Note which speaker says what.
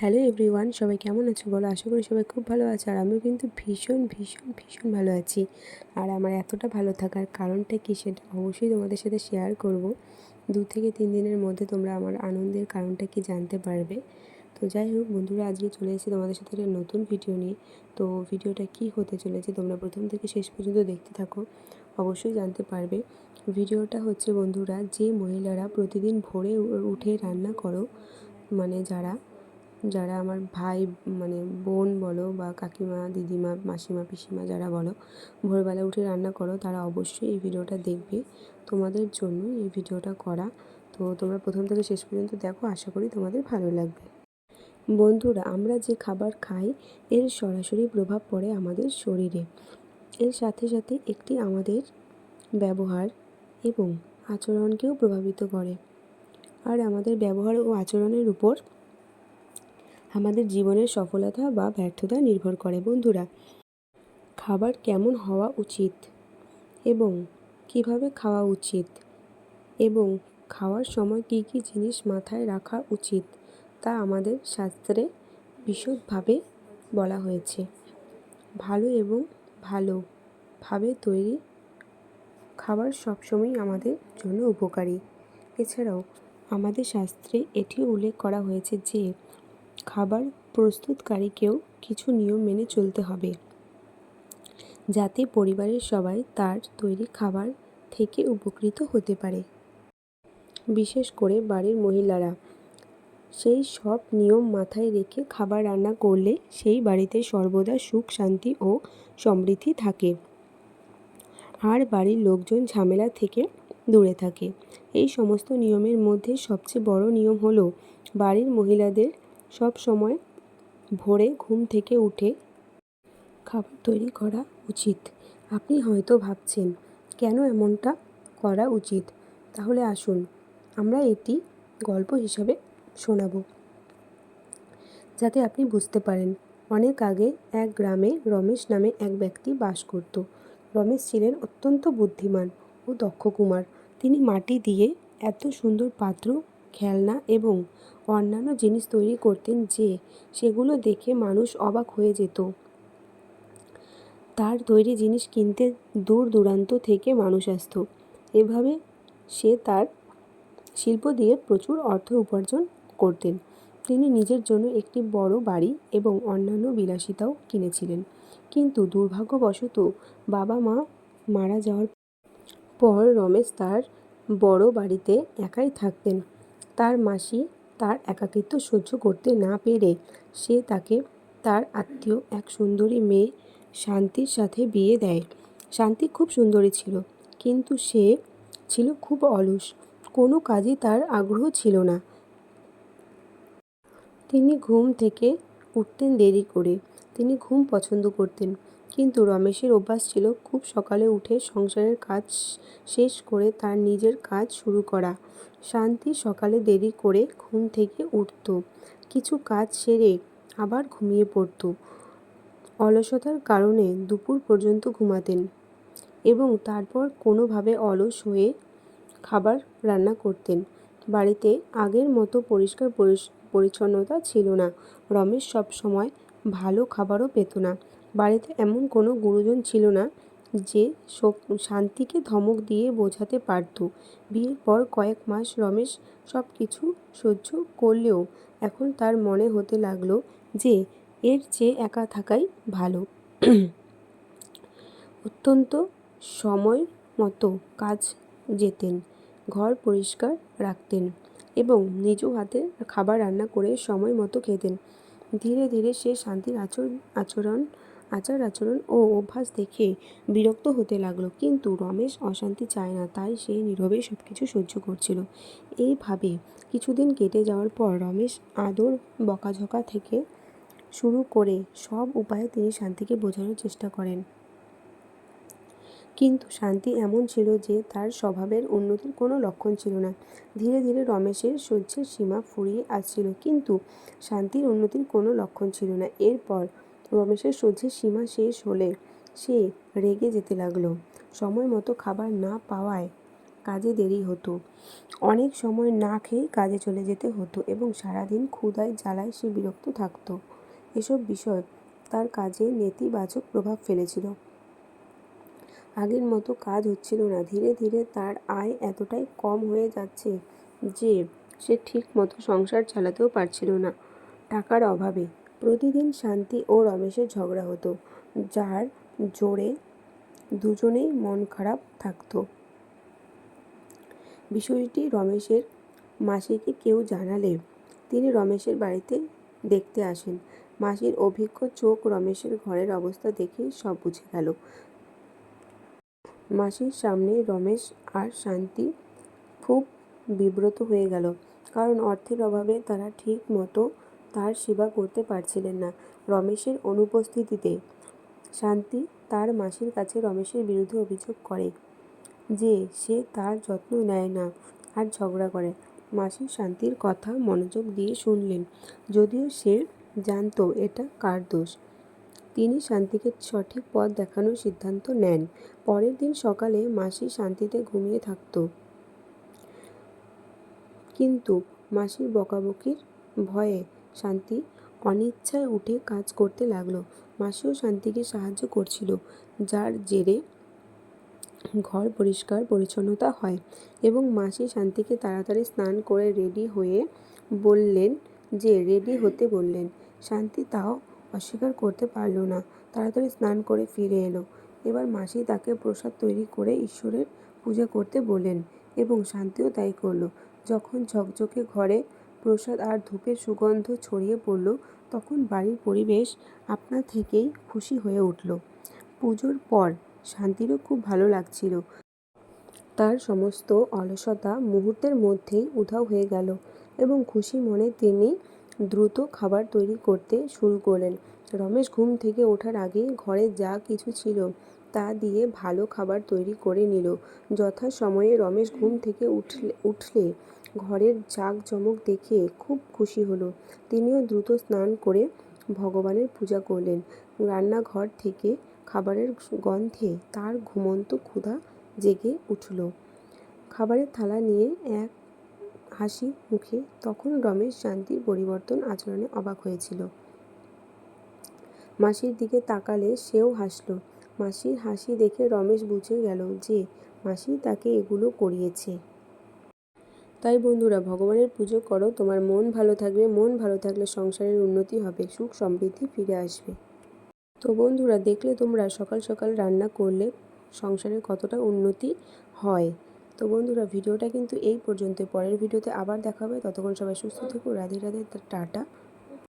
Speaker 1: Hello everyone, সবাই কেমন আছো? বলো, আশা করি সবাই খুব ভালো আছে আর আমিও কিন্তু ভীষণ ভীষণ ভীষণ ভালো আছি। আর আমার এতটা ভালো থাকার কারণটা কি সেটা অবশ্যই তোমাদের সাথে শেয়ার করব। দু থেকে তিন দিনের মধ্যে তোমরা আমার আনন্দের কারণটা কি জানতে পারবে। তো যাই হোক, বন্ধুরা, আজকে চলে এসেছি তোমাদের সাথে একটা নতুন ভিডিও নিয়ে। তো ভিডিওটা কি হতে চলেছে তোমরা প্রথম থেকে শেষ পর্যন্ত দেখতে থাকো, অবশ্যই জানতে পারবে। ভিডিওটা হচ্ছে, বন্ধুরা, যে মহিলারা প্রতিদিন ভোরে উঠে রান্না করো মানে যারা যারা আমার ভাই মানে বোন বলো বা কাকিমা, দিদিমা, মাসিমা, পিসিমা যারা বলো, ভোরবেলা উঠে রান্না করো, তারা অবশ্যই এই ভিডিওটা দেখবে। তোমাদের জন্য এই ভিডিওটা করা। তো তোমরা প্রথম থেকে শেষ পর্যন্ত দেখো, আশা করি তোমাদের ভালো লাগবে। বন্ধুরা, আমরা যে খাবার খাই, এর সরাসরি প্রভাব পড়ে আমাদের শরীরে। এর সাথে সাথে একটি আমাদের ব্যবহার এবং আচরণকেও প্রভাবিত করে। আর আমাদের ব্যবহার ও আচরণের উপর আমাদের জীবনের সফলতা বা ব্যর্থতা নির্ভর করে, বন্ধুরা। খাবার কেমন হওয়া উচিত এবং কীভাবে খাওয়া উচিত এবং খাওয়ার সময় কী কী জিনিস মাথায় রাখা উচিত তা আমাদের শাস্ত্রে বিশদভাবে বলা হয়েছে। ভালো এবং ভালোভাবে তৈরি খাবার সবসময় আমাদের জন্য উপকারী। এছাড়াও আমাদের শাস্ত্রে এটি উল্লেখ করা হয়েছে যে খাবার প্রস্তুতকারীকেও কিছু নিয়ম মেনে চলতে হবে। যাতে পরিবারের সবাই তার তৈরি খাবার থেকে উপকৃত হতে পারে। বিশেষ করে বাড়ির মহিলারা। সেই সব নিয়ম মাথায় রেখে খাবার রান্না করলে সেই বাড়িতে সর্বদা সুখ, শান্তি ও সমৃদ্ধি থাকে। আর বাড়ির লোকজন ঝামেলা থেকে দূরে থাকে। এই সমস্ত নিয়মের মধ্যে সবচেয়ে বড় নিয়ম হলো, বাড়ির মহিলাদের সব সময় ভোরে ঘুম থেকে উঠে খাবার তৈরি করা উচিত। আপনি হয়তো ভাবছেন, কেন এমনটা করা উচিত? তাহলে আসুন, আমরা এটি গল্প হিসাবে শোনাব। যাতে আপনি বুঝতে পারেন, অনেক আগে এক গ্রামে রমেশ নামে এক ব্যক্তি বাস করত। রমেশ ছিলেন অত্যন্ত বুদ্ধিমান ও দক্ষ কুমার। তিনি মাটি দিয়ে এত সুন্দর পাত্র খেলনা এবং অন্যান্য জিনিস তৈরি করতেন যে সেগুলো দেখে মানুষ অবাক হয়ে যেত। তার তৈরি জিনিস কিনতে দূর দূরান্ত থেকে মানুষ আসত। এভাবে সে তার শিল্প দিয়ে প্রচুর অর্থ উপার্জন করতেন। তিনি নিজের জন্য একটি বড় বাড়ি এবং অন্যান্য বিলাসিতাও কিনেছিলেন। কিন্তু দুর্ভাগ্যবশত বাবা মা মারা যাওয়ার পর রমেশ তার বড় বাড়িতে একাই থাকতেন। তার মাসি তার একাকিত্ব সহ্য করতে না পেরে সে তাকে তার আত্মীয় এক সুন্দরী মেয়ে শান্তির সাথে বিয়ে দেয়। শান্তি খুব সুন্দরী ছিল, কিন্তু সে ছিল খুব অলস, কোনো কাজই তার আগ্রহ ছিল না। তিনি ঘুম থেকে উঠতেন দেরি করে, তিনি ঘুম পছন্দ করতেন। কিন্তু রমেশের অভ্যাস ছিল খুব সকালে উঠে সংসারের কাজ শেষ করে তার নিজের কাজ শুরু করা। শান্তি সকালে দেরি করে ঘুম থেকে উঠত। কিছু কাজ সেরে আবার ঘুমিয়ে পড়ত। অলসতার কারণে দুপুর পর্যন্ত ঘুমাতেন এবং তারপর কোনোভাবে অলস হয়ে খাবার রান্না করতেন। বাড়িতে আগের মতো পরিষ্কার পরিচ্ছন্নতা ছিল না। রমেশ সব সময় ভালো খাবারও পেত না। বাড়িতে এমন কোনো গুরুজন ছিল না যে শান্তিকে ধমক দিয়ে বোঝাতে পারত। বিয়ের পর কয়েক মাস রমেশ সব কিছু সহ্য করলেও এখন তার মনে হতে লাগল যে এর চেয়ে একা থাকাই ভালো। অত্যন্ত সময় মতো কাজ যেতেন, ঘর পরিষ্কার রাখতেন এবং নিজ হাতে খাবার রান্না করে সময় মতো খেতেন। ধীরে ধীরে সে শান্তির আচরণ আচরণ আচার আচরণ ও অভ্যাস দেখে বিরক্ত হতে লাগল। কিন্তু রমেশ অশান্তি চায় না, তাই সে নীরবে সব কিছু সহ্য করছিল। এইভাবে কিছুদিন কেটে যাওয়ার পর রমেশ আদর বকাঝকা থেকে শুরু করে সব উপায়ে তিনি শান্তিকে বোঝানোর চেষ্টা করেন। কিন্তু শান্তি এমন ছিল যে তার স্বভাবের উন্নতির কোনো লক্ষণ ছিল না। ধীরে ধীরে রমেশের সহ্যের সীমা ফুরিয়ে আসছিল, কিন্তু শান্তির উন্নতির কোনো লক্ষণ ছিল না। এরপর রমেশের সহ্যের সীমা শেষ হলে সে রেগে যেতে লাগল। সময় মতো খাবার না পাওয়ায় কাজে দেরি হতো। অনেক সময় না খেয়ে কাজে চলে যেতে হতো এবং সারাদিন ক্ষুধায় জ্বালায় সে বিরক্ত থাকতো। এসব বিষয় তার কাজে নেতিবাচক প্রভাব ফেলেছিল। আগের মতো কাজ হচ্ছিল না। ধীরে ধীরে তার আয় এতটাই কম হয়ে যাচ্ছে যে সে ঠিক মতো সংসার চালাতেও পারছিল না। টাকার অভাবে প্রতিদিন শান্তি ও রমেশের ঝগড়া হতো, যার জোরে দুজনেই মন খারাপ থাকতো। বিষয়টি রমেশের মাসিকে কেউ জানালে তিনি রমেশের বাড়িতে দেখতে আসেন। মাসির অভিজ্ঞ চোখ রমেশের ঘরের অবস্থা দেখে সব বুঝে গেল। মাসির সামনে রমেশ আর শান্তি খুব বিব্রত হয়ে গেল, কারণ অর্থের অভাবে তারা ঠিক মতো তার সেবা করতে পারছিলেন না রমেশের অনুপস্থিতিতে। শান্তি তার মাসির কাছে রমেশের বিরুদ্ধে অভিযোগ করে যে সে তার যত্ন নেয় না আর ঝগড়া করে। মাসি শান্তির কথা মনোযোগ দিয়ে শুনলেন, যদিও সে জানতো এটা কার দোষ। তিনি শান্তিকে সঠিক পথ দেখানোর সিদ্ধান্ত নেন। পরের দিন সকালে মাসি শান্তিতে ঘুমিয়ে থাকতো। কিন্তু মাসির বকাবকির ভয়ে শান্তি অনিচ্ছায় উঠে কাজ করতে লাগল। মাসিও শান্তিকে সাহায্য করছিল, যার জেরে ঘর পরিষ্কার পরিচ্ছন্নতা হয় এবং মাসি শান্তিকে তাড়াতাড়ি স্নান করে রেডি হয়ে বললেন যে, রেডি হতে বললেন। শান্তি তাও অস্বীকার করতে পারল না। তাড়াতাড়ি স্নান করে ফিরে এলো। এবার মাসি তাকে প্রসাদ তৈরি করে ঈশ্বরের পূজা করতে বললেন এবং শান্তিও তাই করল। যখন ঝকঝকে ঘরে প্রসাদ আর ধূপের সুগন্ধ ছড়িয়ে পড়ল। তখন বাড়ির পরিবেশ আপনা থেকেই খুশি হয়ে উঠল। পুজোর পর শান্তিরও খুব ভালো লাগছিল। তার সমস্ত অলসতা মুহূর্তের মধ্যেই উধাও হয়ে গেল এবং খুশি মনে তিনি দ্রুত খাবার তৈরি করতে শুরু করলেন। রমেশ ঘুম থেকে ওঠার আগে ঘরে যা কিছু ছিল তা দিয়ে ভালো খাবার তৈরি করে নিল। যথা সময়ে রমেশ ঘুম থেকে উঠলে উঠলে ঘরের জাঁকজমক দেখে খুব খুশি হলো। তিনিও দ্রুত স্নান করে ভগবানের পূজা করলেন। রান্নাঘর থেকে খাবারের গন্ধে তার ঘুমন্ত ক্ষুধা জেগে উঠল। খাবারের থালা নিয়ে এক হাসি মুখে তখন রমেশ শান্তির পরিবর্তন আচরণে অবাক হয়েছিল। মাসির দিকে তাকালে সেও হাসল। মাসির হাসি দেখে রমেশ বুঝে গেল যে মাসি তাকে এগুলো করিয়েছে। তাই বন্ধুরা ভগবানের পুজো করো, তোমার মন ভালো থাকবে, মন ভালো থাকলে সংসারের উন্নতি হবে, সুখ সমৃদ্ধি ফিরে আসবে। তো বন্ধুরা, দেখলে তোমরা সকাল সকাল রান্না করলে সংসারের কতটা উন্নতি হয়। তো বন্ধুরা, ভিডিওটা কিন্তু এই পর্যন্ত পরের ভিডিওতে আবার দেখা হবে। ততক্ষণ সবাই সুস্থ থেকো। রাধে রাধে, টাটা।